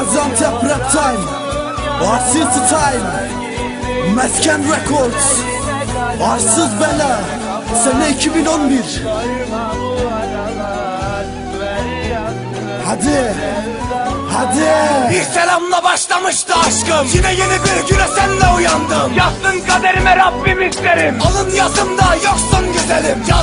Gaziantep Rap Time Arsız Time Mesken Records Arsız Bela Sene 2011 Hadi Hadi. İlk selamla başlamıştı aşkım. Yine yeni bir güne senle uyandım. Yazsın kaderime Rabbim isterim. Alın yazımda yoksun güzelim. Yazdım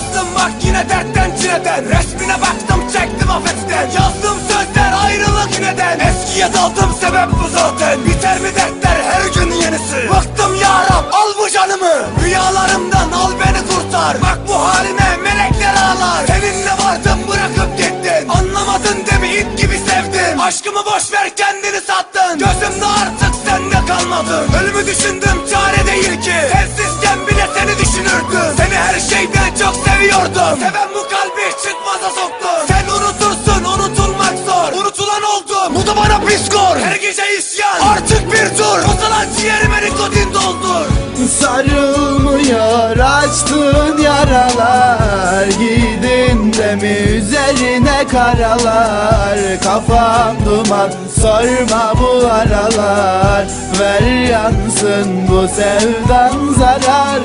sebep bu zaten. Biter mi dertler her gün yenisi. Bıktım ya Rab al bu canımı. Rüyalarımdan al beni kurtar. Bak bu haline melekler ağlar. Seninle vardım bırakıp gittin. Anlamadın demi it gibi sevdim. Aşkımı boş ver kendini sattın. Gözümde artık sende kalmadı. Ölümü düşündüm çare değil ki. Sensizken bile seni düşünürdüm. Seni her şeyden çok seviyordum. Seven bu kalbi çıkmaza soktun. Sen unutursun unutulmak zor. Unutulan oldum. Bu da bana Her gece isyan. Artık bir dur. Bozalan ciğerime nikotin doldur. Sarılmıyor açtığın yaralar Gidin de mi üzerine karalar. Kafam duman sorma bu aralar. Ver yansın bu sevdan zarar.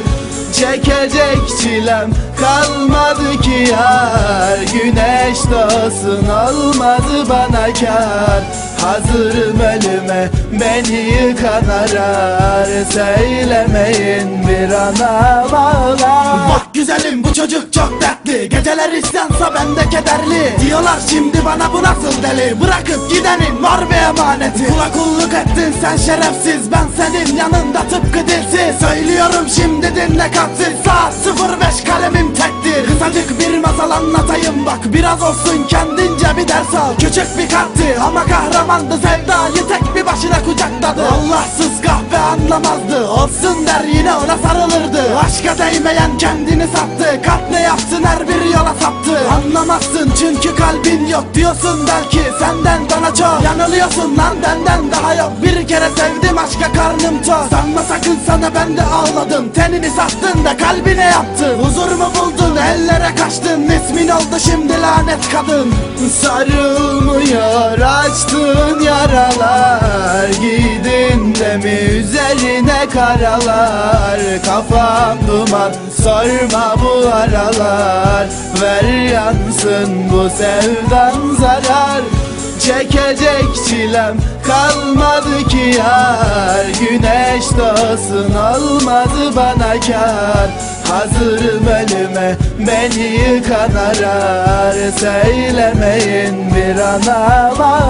Çekecek çilem kalmadı ki yar. Güneş doğsun olmadı bana kar Hazırım ölüme beni yıkan arar Söylemeyin bir ana ağlar Bak güzelim bu çocuk çok dertli. Geceler isyansa ben de kederli. Diyorlar şimdi bana bu nasıl deli? Bırakıp gidenin var bir emaneti. Kula kulluk ettin sen şerefsiz. Ben senin yanında tıpkı dilsiz. Söylüyorum şimdi dinle katsız Saat 05 kalemim tektir. Kısacık bir masal anlatayım bak Biraz olsun bir ders al Küçük bir kalpti. Ama kahramandı Sevdayı tek bir başına kucakladı. Allahsız kahve anlamazdı Olsun der yine ona sarılırdı. Aşka değmeyen kendini sattı Kalp ne yapsın her bir yola saptı. Anlamazsın çünkü kalbin yok Diyorsun belki. Senden bana çok Yanılıyorsun lan benden daha yok. Bir kere sevdim aşka karnım tok Sanma sakın sana ben de ağladım. Tenini sattın da kalbine yaptın Huzur mu buldun ellere kaçtın. İsmin oldu şimdi lanet kadın Sarılmıyor açtığın yaralar. Gidin de mi üzerine karalar? Kafam duman sorma bu aralar. Ver yansın bu sevdan zarar. Çekecek çilem kalmadı ki yar. Güneş doğsun olmadı bana kar Hazırım ölüme beni yıkan arar Söylemeyin bir ana ağlar